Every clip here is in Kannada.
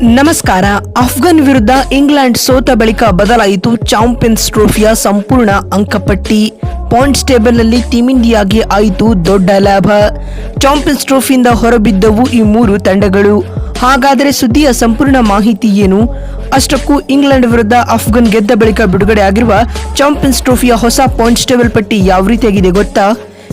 ನಮಸ್ಕಾರ. ಅಫ್ಘಾನ್ ವಿರುದ್ಧ ಇಂಗ್ಲೆಂಡ್ ಸೋತ ಬಳಿಕ ಬದಲಾಯಿತು ಚಾಂಪಿಯನ್ಸ್ ಟ್ರೋಫಿಯ ಸಂಪೂರ್ಣ ಅಂಕಪಟ್ಟಿ. ಪಾಯಿಂಟ್ಸ್ ಟೇಬಲ್ನಲ್ಲಿ ಟೀಮ್ ಇಂಡಿಯಾಗೆ ಆಯಿತು ದೊಡ್ಡ ಲಾಭ. ಚಾಂಪಿಯನ್ಸ್ ಟ್ರೋಫಿಯಿಂದ ಹೊರಬಿದ್ದವು ಈ ಮೂರು ತಂಡಗಳು. ಹಾಗಾದರೆ ಸುದ್ದಿಯ ಸಂಪೂರ್ಣ ಮಾಹಿತಿ ಏನು? ಅಷ್ಟಕ್ಕೂ ಇಂಗ್ಲೆಂಡ್ ವಿರುದ್ಧ ಅಫ್ಘಾನ್ ಗೆದ್ದ ಬಳಿಕ ಬಿಡುಗಡೆ ಆಗಿರುವ ಚಾಂಪಿಯನ್ಸ್ ಟ್ರೋಫಿಯ ಹೊಸ ಪಾಯಿಂಟ್ಸ್ ಟೇಬಲ್ ಪಟ್ಟಿ ಯಾವ ರೀತಿಯಾಗಿದೆ ಗೊತ್ತಾ?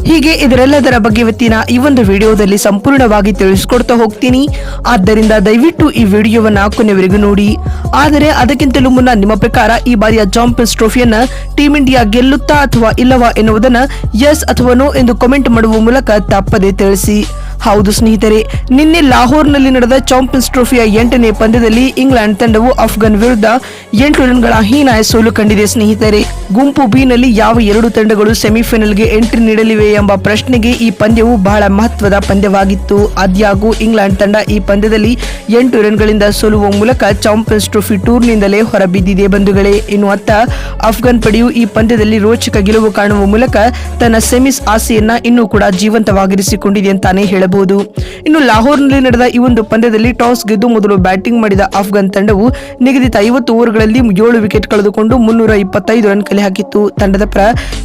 ಹೀಗೆ ಇದರೆಲ್ಲದರ ಬಗ್ಗೆ ಇವತ್ತಿನ ಈ ಒಂದು ವಿಡಿಯೋದಲ್ಲಿ ಸಂಪೂರ್ಣವಾಗಿ ತಿಳಿಸ್ಕೊಡ್ತಾ ಹೋಗ್ತೀನಿ. ಆದ್ದರಿಂದ ದಯವಿಟ್ಟು ಈ ವಿಡಿಯೋವನ್ನು ಕೊನೆವರೆಗೂ ನೋಡಿ. ಆದರೆ ಅದಕ್ಕಿಂತಲೂ ಮುನ್ನ ನಿಮ್ಮ ಪ್ರಕಾರ ಈ ಬಾರಿಯ ಚಾಂಪಿಯನ್ಸ್ ಟ್ರೋಫಿಯನ್ನ ಟೀಂ ಇಂಡಿಯಾ ಗೆಲ್ಲುತ್ತಾ ಅಥವಾ ಇಲ್ಲವಾ ಎನ್ನುವುದನ್ನು ಎಸ್ ಅಥವಾ ನೋ ಎಂದು ಕಮೆಂಟ್ ಮಾಡುವ ಮೂಲಕ ತಪ್ಪದೆ ತಿಳಿಸಿ. ಹೌದು ಸ್ನೇಹಿತರೆ, ನಿನ್ನೆ ಲಾಹೋರ್ನಲ್ಲಿ ನಡೆದ ಚಾಂಪಿಯನ್ಸ್ ಟ್ರೋಫಿಯ ಎಂಟನೇ ಪಂದ್ಯದಲ್ಲಿ ಇಂಗ್ಲೆಂಡ್ ತಂಡವು ಅಫ್ಘಾನ್ ವಿರುದ್ಧ ಎಂಟು ರನ್ಗಳ ಹೀನಾಯ ಸೋಲು ಕಂಡಿದೆ ಸ್ನೇಹಿತರೆ. ಗುಂಪು ಬಿ ನಲ್ಲಿ ಯಾವ ಎರಡು ತಂಡಗಳು ಸೆಮಿಫೈನಲ್ಗೆ ಎಂಟ್ರಿ ನೀಡಲಿವೆ ಎಂಬ ಪ್ರಶ್ನೆಗೆ ಈ ಪಂದ್ಯವು ಬಹಳ ಮಹತ್ವದ ಪಂದ್ಯವಾಗಿತ್ತು. ಆದ್ಯಾಗೂ ಇಂಗ್ಲೆಂಡ್ ತಂಡ ಈ ಪಂದ್ಯದಲ್ಲಿ ಎಂಟು ರನ್ಗಳಿಂದ ಸೋಲುವ ಮೂಲಕ ಚಾಂಪಿಯನ್ಸ್ ಟ್ರೋಫಿ ಟೂರ್ನಿಂದಲೇ ಹೊರಬಿದ್ದಿದೆ ಬಂಧುಗಳೇ. ಇನ್ನು ಅತ್ತ ಅಫ್ಘಾನ್ ಪಡೆಯು ಈ ಪಂದ್ಯದಲ್ಲಿ ರೋಚಕ ಗೆಲುವು ಕಾಣುವ ಮೂಲಕ ತನ್ನ ಸೆಮಿಸ್ ಆಸೆಯನ್ನ ಇನ್ನೂ ಕೂಡ ಜೀವಂತವಾಗಿರಿಸಿಕೊಂಡಿದೆ ಅಂತಾನೆ ಹೇಳಬಹುದು. ಇನ್ನು ಲಾಹೋರ್ನಲ್ಲಿ ನಡೆದ ಈ ಒಂದು ಪಂದ್ಯದಲ್ಲಿ ಟಾಸ್ ಗೆದ್ದು ಮೊದಲು ಬ್ಯಾಟಿಂಗ್ ಮಾಡಿದ ಅಫ್ಘಾನ್ ತಂಡವು ನಿಗದಿತ ಐವತ್ತು ಓವರ್ಗಳಲ್ಲಿ ಏಳು ವಿಕೆಟ್ ಕಳೆದುಕೊಂಡು ಮುನ್ನೂರ ಇಪ್ಪತ್ತೈದು ರನ್ ಕಲೆ ಹಾಕಿತ್ತು. ತಂಡದ ಪರ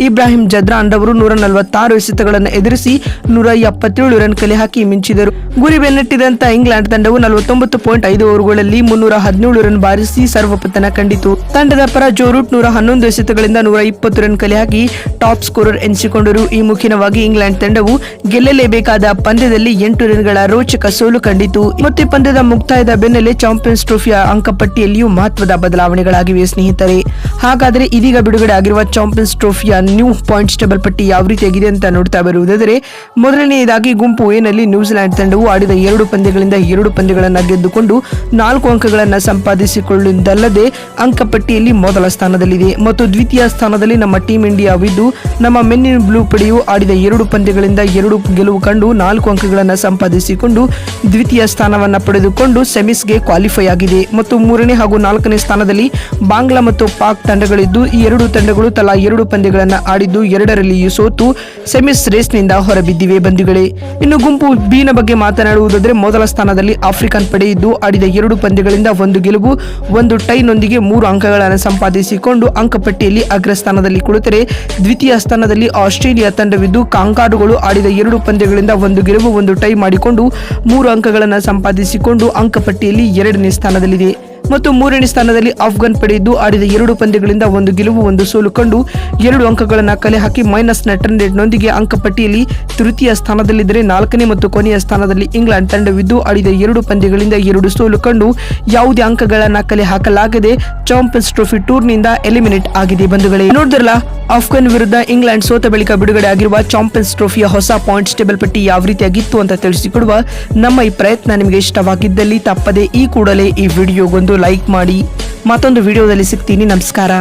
ಇಬ್ರಾಹಿಂ ಜದ್ರಾನ್ ಅವರು ನೂರ ನಲವತ್ತಾರು ಎಸೆತಗಳನ್ನು ಎದುರಿಸಿ ನೂರ ಎಪ್ಪತ್ತೇಳು ರನ್ ಕಲೆ ಹಾಕಿ ಮಿಂಚಿದರು. ಗುರಿ ಬೆನ್ನಟ್ಟಿದಂತ ಇಂಗ್ಲೆಂಡ್ ತಂಡವು ನಲವತ್ತೊಂಬತ್ತು ಪಾಯಿಂಟ್ ಐದು ಓವರ್ಗಳಲ್ಲಿ ಮುನ್ನೂರ ಹದಿನೇಳು ರನ್ ಬಾರಿಸಿ ಸರ್ವಪತನ ಕಂಡಿತು. ತಂಡದ ಪರ ಜೋರೂಟ್ ನೂರ ಹನ್ನೊಂದು ಎಸೆತಗಳಿಂದ ನೂರ ಇಪ್ಪತ್ತು ರನ್ ಕಲೆ ಹಾಕಿ ಟಾಪ್ ಸ್ಕೋರರ್ ಎನಿಸಿಕೊಂಡರು. ಈ ಮುಖ್ಯವಾಗಿ ಇಂಗ್ಲೆಂಡ್ ತಂಡವು ಗೆಲ್ಲಲೇಬೇಕಾದ ಪಂದ್ಯದಲ್ಲಿ ಎಂಟು ರನ್ಗಳ ರೋಚಕ ಸೋಲು ಕಂಡಿತು ಮತ್ತೆ ಪಂದ್ಯದ ಮುಕ್ತಾಯದ ಬೆನ್ನಲ್ಲೇ ಚಾಂಪಿಯನ್ಸ್ ಟ್ರೋಫಿಯ ಅಂಕಪಟ್ಟಿಯಲ್ಲಿಯೂ ಮಹತ್ವದ ಬದಲಾವಣೆಗಳಾಗಿವೆ ಸ್ನೇಹಿತರೆ. ಹಾಗಾದರೆ ಇದೀಗ ಬಿಡುಗಡೆ ಆಗಿರುವ ಚಾಂಪಿಯನ್ಸ್ ಟ್ರೋಫಿಯ ನ್ಯೂ ಪಾಯಿಂಟ್ಸ್ ಟೇಬಲ್ ಪಟ್ಟಿ ಯಾವ ರೀತಿಯಾಗಿದೆ ಅಂತ ನೋಡ್ತಾ ಬರುವುದಾದರೆ, ಮೊದಲನೆಯದಾಗಿ ಗುಂಪು ಎನಲ್ಲಿ ನ್ಯೂಜಿಲೆಂಡ್ ತಂಡವು ಆಡಿದ ಎರಡು ಪಂದ್ಯಗಳಿಂದ ಎರಡು ಪಂದ್ಯಗಳನ್ನು ಗೆದ್ದುಕೊಂಡು ನಾಲ್ಕು ಅಂಕಗಳನ್ನು ಸಂಪಾದಿಸಿಕೊಳ್ಳುವುದಲ್ಲದೆ, ಅಂಕಪಟ್ಟಿಯಲ್ಲಿ ಮೊದಲ ಸ್ಥಾನದಲ್ಲಿದೆ. ಮತ್ತು ದ್ವಿತೀಯ ಸ್ಥಾನದಲ್ಲಿ ನಮ್ಮ ಟೀಂ ಇಂಡಿಯಾವಿದ್ದು, ನಮ್ಮ ಮೆನ್ ಇನ್ ಬ್ಲೂ ಪಡೆಯು ಆಡಿದ ಎರಡು ಪಂದ್ಯಗಳಿಂದ ಎರಡು ಗೆಲುವು ಕಂಡು ನಾಲ್ಕು ಅಂಕಗಳನ್ನು ಸಂಪಾದಿಸಿಕೊಂಡು ದ್ವಿತೀಯ ಸ್ಥಾನವನ್ನು ಪಡೆದುಕೊಂಡು ಸೆಮಿಸ್ಗೆ ಕ್ವಾಲಿಫೈ ಆಗಿದೆ. ಮತ್ತು ಮೂರನೇ ಹಾಗೂ ನಾಲ್ಕನೇ ಸ್ಥಾನದಲ್ಲಿ ಬಾಂಗ್ಲಾ ಮತ್ತು ಪಾಕ್ ತಂಡಗಳಿದ್ದು, ಈ ಎರಡು ತಂಡಗಳು ತಲಾ ಎರಡು ಪಂದ್ಯಗಳನ್ನು ಆಡಿದ್ದು, ಎರಡರಲ್ಲಿಯೂ ಸೋತು ಸೆಮಿಸ್ ರೇಸ್ನಿಂದ ಹೊರಬಿದ್ದಿವೆ ಬಂಧುಗಳೇ. ಇನ್ನು ಗುಂಪು ಬಿನ ಬಗ್ಗೆ ಮಾತನಾಡುವುದಾದರೆ, ಮೊದಲ ಸ್ಥಾನದಲ್ಲಿ ಆಫ್ರಿಕನ್ ಪಡೆ ಆಡಿದ ಎರಡು ಪಂದ್ಯಗಳಿಂದ ಒಂದು ಗೆಲುವು, ಒಂದು ಟೈನೊಂದಿಗೆ ಮೂರು ಅಂಕಗಳನ್ನು ಸಂಪಾದಿಸಿಕೊಂಡು ಅಂಕಪಟ್ಟಿಯಲ್ಲಿ ಅಗ್ರಸ್ಥಾನದಲ್ಲಿ ಕುಳಿತರೆ. ದ್ವಿತೀಯ ಸ್ಥಾನದಲ್ಲಿ ಆಸ್ಟ್ರೇಲಿಯಾ ತಂಡವಿದ್ದು ಕಾಂಗಾರುಗಳು ಆಡಿದ ಎರಡು ಪಂದ್ಯಗಳಿಂದ ಒಂದು ಗೆಲುವು ಒಂದು ಟೈ ಮಾಡಿಕೊಂಡು ಮೂರು ಅಂಕಗಳನ್ನು ಸಂಪಾದಿಸಿಕೊಂಡು ಅಂಕಪಟ್ಟಿಯಲ್ಲಿ ಎರಡನೇ ಸ್ಥಾನದಲ್ಲಿದೆ. ಮತ್ತು ಮೂರನೇ ಸ್ಥಾನದಲ್ಲಿ ಆಫ್ಘಾನ್ ಪಡೆಯಿದ್ದು ಆಡಿದ ಎರಡು ಪಂದ್ಯಗಳಿಂದ ಒಂದು ಗೆಲುವು, ಒಂದು ಸೋಲು ಕಂಡು ಎರಡು ಅಂಕಗಳನ್ನು ಕಲೆ ಹಾಕಿ ಮೈನಸ್ ನೆಟ್ ರನ್ ರೇಟ್ನೊಂದಿಗೆ ಅಂಕಪಟ್ಟಿಯಲ್ಲಿ ತೃತೀಯ ಸ್ಥಾನದಲ್ಲಿದ್ದರೆ ನಾಲ್ಕನೇ ಮತ್ತು ಕೊನೆಯ ಸ್ಥಾನದಲ್ಲಿ ಇಂಗ್ಲೆಂಡ್ ತಂಡವಿದ್ದು ಆಡಿದ ಎರಡು ಪಂದ್ಯಗಳಿಂದ ಎರಡು ಸೋಲು ಕಂಡು ಯಾವುದೇ ಅಂಕಗಳನ್ನು ಕಲೆ ಹಾಕಲಾಗದೆ ಚಾಂಪಿಯನ್ಸ್ ಟ್ರೋಫಿ ಟೂರ್ನಿಂದ ಎಲಿಮಿನೇಟ್ ಆಗಿದೆ ಬಂಧುಗಳೇ. ನೋಡಿದ್ರಲ್ಲ, ಆಫ್ಘಾನ್ ವಿರುದ್ಧ ಇಂಗ್ಲೆಂಡ್ ಸೋತ ಬಳಿಕ ಬಿಡುಗಡೆ ಆಗಿರುವ ಚಾಂಪಿಯನ್ಸ್ ಟ್ರೋಫಿಯ ಹೊಸ ಪಾಯಿಂಟ್ಸ್ ಟೇಬಲ್ ಪಟ್ಟಿ ಯಾವ ರೀತಿಯಾಗಿತ್ತು ಅಂತ ತಿಳಿಸಿಕೊಡುವ ನಮ್ಮ ಈ ಪ್ರಯತ್ನ ನಿಮಗೆ ಇಷ್ಟವಾಗಿದ್ದಲ್ಲಿ ತಪ್ಪದೆ ಈ ಕೂಡಲೇ ಈ ವಿಡಿಯೋಗೊಂದು ಲೈಕ್ ಮಾಡಿ ಮತ್ತೊಂದು ವಿಡಿಯೋದಲ್ಲಿ ಸಿಗ್ತೀನಿ. ನಮಸ್ಕಾರ.